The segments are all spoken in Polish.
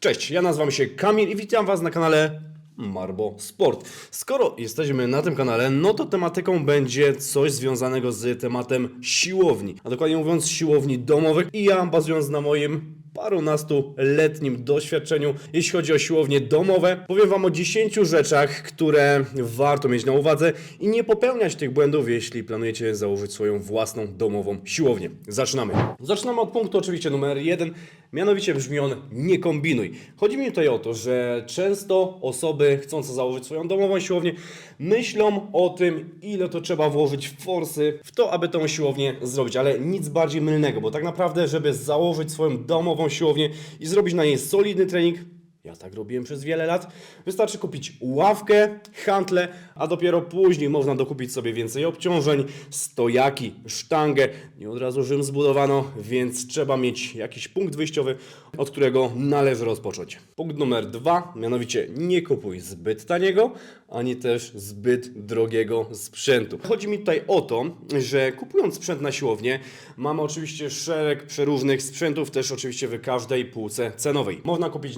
Cześć, ja nazywam się Kamil i witam Was na kanale Marbo Sport. Skoro jesteśmy na tym kanale, no to tematyką będzie coś związanego z tematem siłowni, a dokładnie mówiąc siłowni domowych i ja bazując na moim parunastu-letnim doświadczeniu, jeśli chodzi o siłownie domowe, powiem Wam o 10 rzeczach, które warto mieć na uwadze i nie popełniać tych błędów, jeśli planujecie założyć swoją własną domową siłownię. Zaczynamy. Zaczynamy od punktu oczywiście numer jeden, mianowicie brzmi on nie kombinuj. Chodzi mi tutaj o to, że często osoby chcące założyć swoją domową siłownię myślą o tym, ile to trzeba włożyć forsy w to, aby tą siłownię zrobić, ale nic bardziej mylnego, bo tak naprawdę, żeby założyć swoją domową siłownię i zrobić na niej solidny trening, ja tak robiłem przez wiele lat. Wystarczy kupić ławkę, hantle, a dopiero później można dokupić sobie więcej obciążeń, stojaki, sztangę. Nie od razu Rzym zbudowano, więc trzeba mieć jakiś punkt wyjściowy, od którego należy rozpocząć. Punkt numer dwa, mianowicie nie kupuj zbyt taniego, ani też zbyt drogiego sprzętu. Chodzi mi tutaj o to, że kupując sprzęt na siłownię, mamy oczywiście szereg przeróżnych sprzętów, też oczywiście w każdej półce cenowej. Można kupić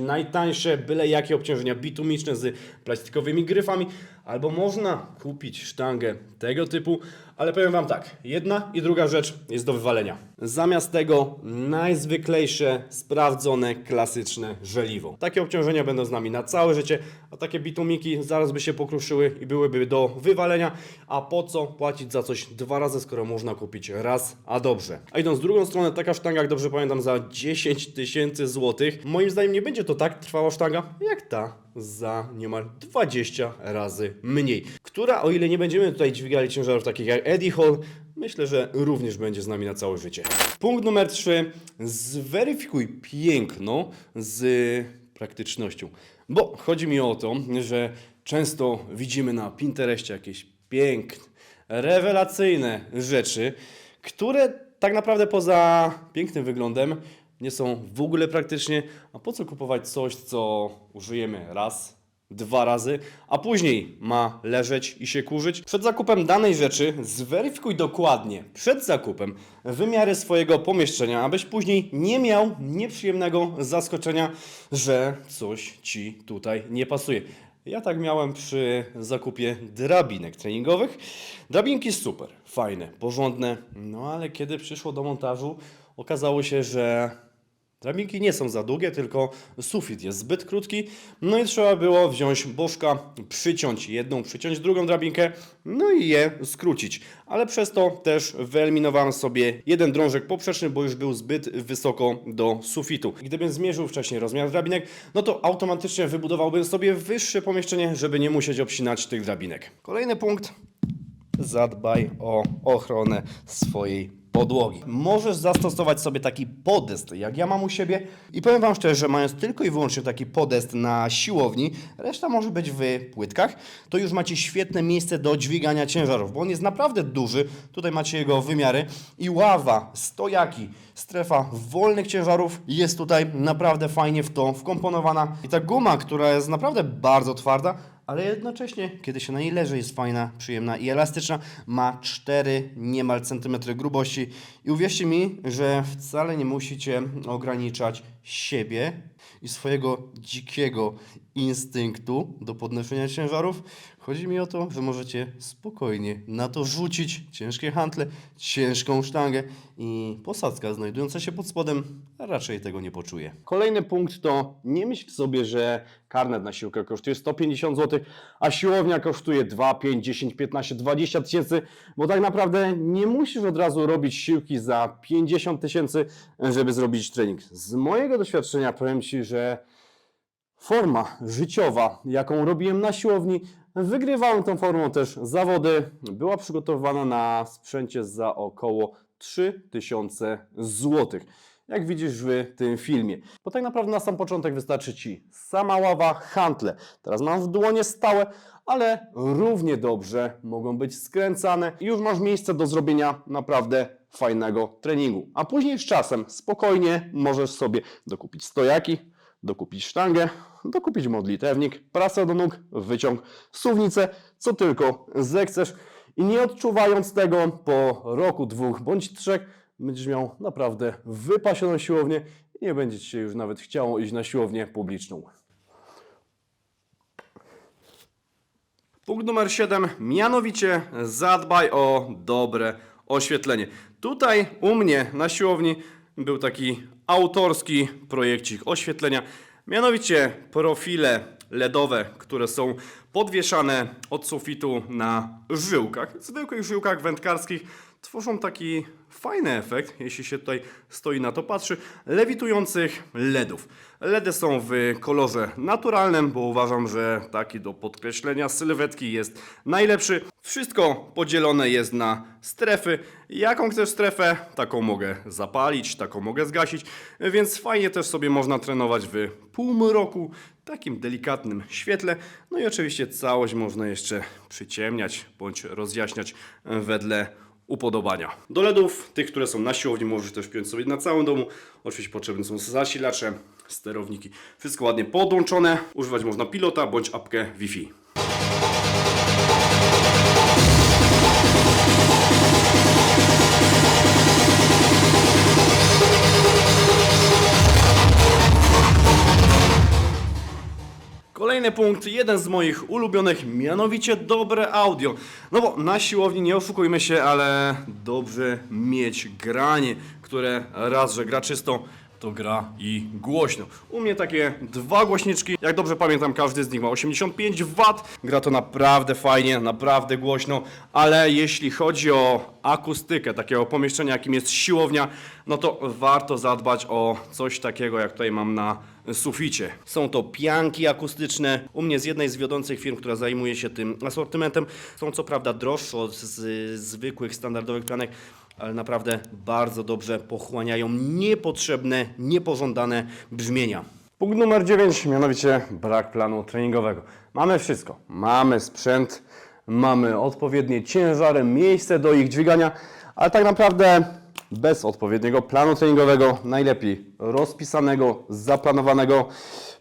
najtańsze, byle jakie obciążenia bitumiczne z plastikowymi gryfami, albo można kupić sztangę tego typu, ale powiem Wam tak, jedna i druga rzecz jest do wywalenia. Zamiast tego najzwyklejsze, sprawdzone, klasyczne żeliwo. Takie obciążenia będą z nami na całe życie, a takie bitumiki zaraz by się pokruszyły i byłyby do wywalenia, a po co płacić za coś dwa razy, skoro można kupić raz, a dobrze. A idąc w drugą stronę, taka sztanga, jak dobrze pamiętam, za 10 tysięcy złotych, moim zdaniem nie będzie to tak trwała sztanga, jak ta za niemal 20 razy mniej. Która, o ile nie będziemy tutaj dźwigali ciężarów takich jak Eddie Hall, myślę, że również będzie z nami na całe życie. Punkt numer 3. Zweryfikuj piękno z praktycznością. Bo chodzi mi o to, że często widzimy na Pinterestie jakieś piękne, rewelacyjne rzeczy, które tak naprawdę poza pięknym wyglądem nie są w ogóle praktycznie. A po co kupować coś, co użyjemy raz, dwa razy, a później ma leżeć i się kurzyć? Przed zakupem danej rzeczy zweryfikuj dokładnie, przed zakupem, wymiary swojego pomieszczenia, abyś później nie miał nieprzyjemnego zaskoczenia, że coś Ci tutaj nie pasuje. Ja tak miałem przy zakupie drabinek treningowych. Drabinki super, fajne, porządne, no ale kiedy przyszło do montażu, okazało się, że Drabinki nie są za długie, tylko sufit jest zbyt krótki. No i trzeba było wziąć bożka, przyciąć jedną, przyciąć drugą drabinkę, no i je skrócić. Ale przez to też wyeliminowałem sobie jeden drążek poprzeczny, bo już był zbyt wysoko do sufitu. Gdybym zmierzył wcześniej rozmiar drabinek, no to automatycznie wybudowałbym sobie wyższe pomieszczenie, żeby nie musieć obcinać tych drabinek. Kolejny punkt. Zadbaj o ochronę swojej podłogi. Możesz zastosować sobie taki podest, jak ja mam u siebie. I powiem Wam szczerze, że mając tylko i wyłącznie taki podest na siłowni, reszta może być w płytkach, to już macie świetne miejsce do dźwigania ciężarów, bo on jest naprawdę duży, tutaj macie jego wymiary. I ława, stojaki, strefa wolnych ciężarów jest tutaj naprawdę fajnie w to wkomponowana. I ta guma, która jest naprawdę bardzo twarda, ale jednocześnie, kiedy się na niej leży, jest fajna, przyjemna i elastyczna. Ma 4 niemal centymetry grubości i uwierzcie mi, że wcale nie musicie ograniczać siebie i swojego dzikiego instynktu do podnoszenia ciężarów. Chodzi mi o to, że możecie spokojnie na to rzucić ciężkie hantle, ciężką sztangę i posadzka znajdująca się pod spodem raczej tego nie poczuje. Kolejny punkt to nie myśl sobie, że karnet na siłkę kosztuje 150 zł, a siłownia kosztuje 2, 5, 10, 15, 20 tysięcy, bo tak naprawdę nie musisz od razu robić siłki za 50 tysięcy, żeby zrobić trening. Z mojego doświadczenia powiem Ci, że forma życiowa, jaką robiłem na siłowni, wygrywałem tą formą też zawody, była przygotowana na sprzęcie za około 3000 zł. Jak widzisz w tym filmie. Bo tak naprawdę na sam początek wystarczy Ci sama ława, hantle. Teraz mam w dłonie stałe, ale równie dobrze mogą być skręcane i już masz miejsce do zrobienia naprawdę fajnego treningu. A później z czasem spokojnie możesz sobie dokupić stojaki, dokupić sztangę, dokupić modlitewnik, prasę do nóg, wyciąg, suwnicę, co tylko zechcesz i nie odczuwając tego po roku, dwóch bądź trzech będziesz miał naprawdę wypasioną siłownię nie będzie Ci się już nawet chciało iść na siłownię publiczną. Punkt numer 7, mianowicie zadbaj o dobre oświetlenie. Tutaj u mnie na siłowni był taki autorski projekcik oświetlenia, mianowicie profile LEDowe, które są podwieszane od sufitu na żyłkach, zwykłych żyłkach wędkarskich, tworzą taki fajny efekt, jeśli się tutaj stoi na to patrzy, lewitujących LEDów. LEDy są w kolorze naturalnym, bo uważam, że taki do podkreślenia sylwetki jest najlepszy. Wszystko podzielone jest na strefy. Jaką chcesz strefę, taką mogę zapalić, taką mogę zgasić, więc fajnie też sobie można trenować w półmroku, takim delikatnym świetle. No i oczywiście całość można jeszcze przyciemniać bądź rozjaśniać wedle upodobania. Do LEDów, tych, które są na siłowni, możesz też wpiąć sobie na całym domu. Oczywiście potrzebne są zasilacze, sterowniki. Wszystko ładnie podłączone. Używać można pilota bądź apkę Wi-Fi. Kolejny punkt, jeden z moich ulubionych, mianowicie dobre audio. No bo na siłowni nie oszukujmy się, ale dobrze mieć granie, które raz, że gra czysto, to gra i głośno. U mnie takie dwa głośniczki, jak dobrze pamiętam, każdy z nich ma 85 W. Gra to naprawdę fajnie, naprawdę głośno, ale jeśli chodzi o akustykę takiego pomieszczenia, jakim jest siłownia, no to warto zadbać o coś takiego, jak tutaj mam na suficie. Są to pianki akustyczne. U mnie z jednej z wiodących firm, która zajmuje się tym asortymentem. Są co prawda droższe od z, zwykłych, standardowych pianek, ale naprawdę bardzo dobrze pochłaniają niepotrzebne, niepożądane brzmienia. Punkt numer 9, mianowicie brak planu treningowego. Mamy wszystko. Mamy sprzęt, mamy odpowiednie ciężary, miejsce do ich dźwigania, ale tak naprawdę bez odpowiedniego planu treningowego, najlepiej rozpisanego, zaplanowanego.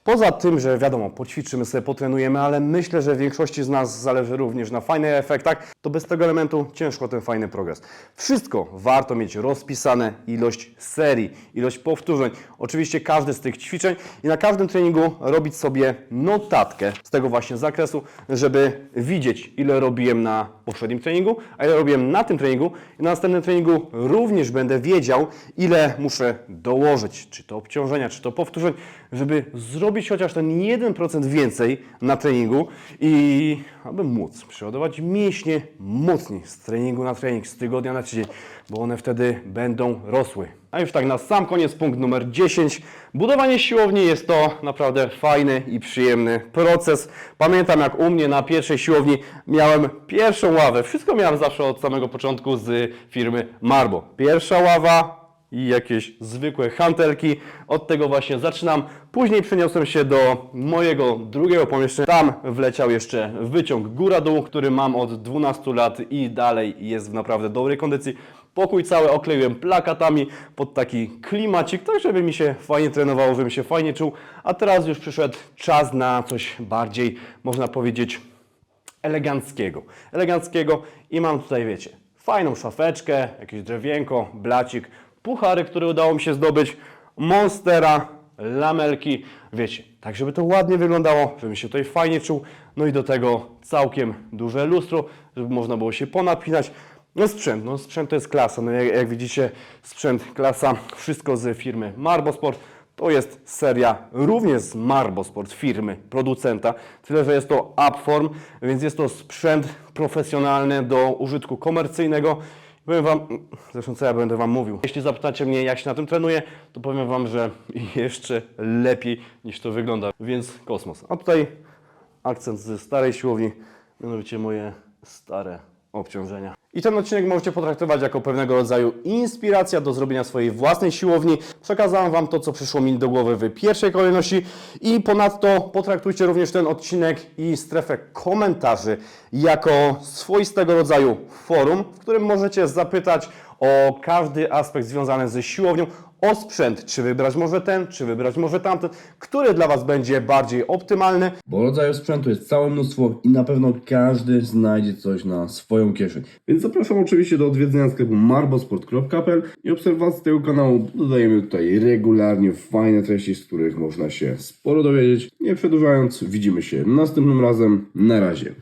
Poza tym, że wiadomo, poćwiczymy sobie, potrenujemy, ale myślę, że większości z nas zależy również na fajnych efektach, to bez tego elementu ciężko ten fajny progres. Wszystko warto mieć rozpisane, ilość serii, ilość powtórzeń, oczywiście każdy z tych ćwiczeń i na każdym treningu robić sobie notatkę z tego właśnie zakresu, żeby widzieć ile robiłem na poprzednim treningu, a ile robiłem na tym treningu i na następnym treningu również będę wiedział ile muszę dołożyć, czy to obciążenia, czy to powtórzeń, żeby zrobić chociaż ten 1% więcej na treningu i aby móc przeładować mięśnie mocniej z treningu na trening, z tygodnia na tydzień, bo one wtedy będą rosły. A już tak na sam koniec punkt numer 10. Budowanie siłowni jest to naprawdę fajny i przyjemny proces. Pamiętam jak u mnie na pierwszej siłowni miałem pierwszą ławę. Wszystko miałem zawsze od samego początku z firmy Marbo. Pierwsza ława, i jakieś zwykłe hantelki. Od tego właśnie zaczynam. Później przeniosłem się do mojego drugiego pomieszczenia. Tam wleciał jeszcze wyciąg góra-dół, który mam od 12 lat i dalej jest w naprawdę dobrej kondycji. Pokój cały okleiłem plakatami pod taki klimacik, tak żeby mi się fajnie trenowało, żebym się fajnie czuł. A teraz już przyszedł czas na coś bardziej, można powiedzieć, eleganckiego. Eleganckiego i mam tutaj, wiecie, fajną szafeczkę, jakieś drewienko, blacik, puchary, które udało mi się zdobyć, monstera, lamelki, wiecie, tak żeby to ładnie wyglądało, żebym się tutaj fajnie czuł, no i do tego całkiem duże lustro, żeby można było się ponapinać. No sprzęt, no sprzęt to jest klasa, no jak, jak widzicie sprzęt klasa, wszystko z firmy Marbosport. To jest seria również z Marbosport firmy, producenta, tyle że jest to Upform, więc jest to sprzęt profesjonalny do użytku komercyjnego. Powiem Wam, zresztą co ja będę Wam mówił, jeśli zapytacie mnie jak się na tym trenuje, to powiem Wam, że jeszcze lepiej niż to wygląda, więc kosmos. A tutaj akcent ze starej siłowni, mianowicie moje stare obciążenia. I ten odcinek możecie potraktować jako pewnego rodzaju inspiracja do zrobienia swojej własnej siłowni. Przekazałem Wam to, co przyszło mi do głowy w pierwszej kolejności i ponadto potraktujcie również ten odcinek i strefę komentarzy jako swoistego rodzaju forum, w którym możecie zapytać o każdy aspekt związany ze siłownią, o sprzęt, czy wybrać może ten, czy wybrać może tamten, który dla Was będzie bardziej optymalny. Bo rodzajów sprzętu jest całe mnóstwo i na pewno każdy znajdzie coś na swoją kieszeń. Więc zapraszam oczywiście do odwiedzenia sklepu marbosport.pl i obserwacji tego kanału. Dodajemy tutaj regularnie fajne treści, z których można się sporo dowiedzieć. Nie przedłużając, widzimy się następnym razem. Na razie.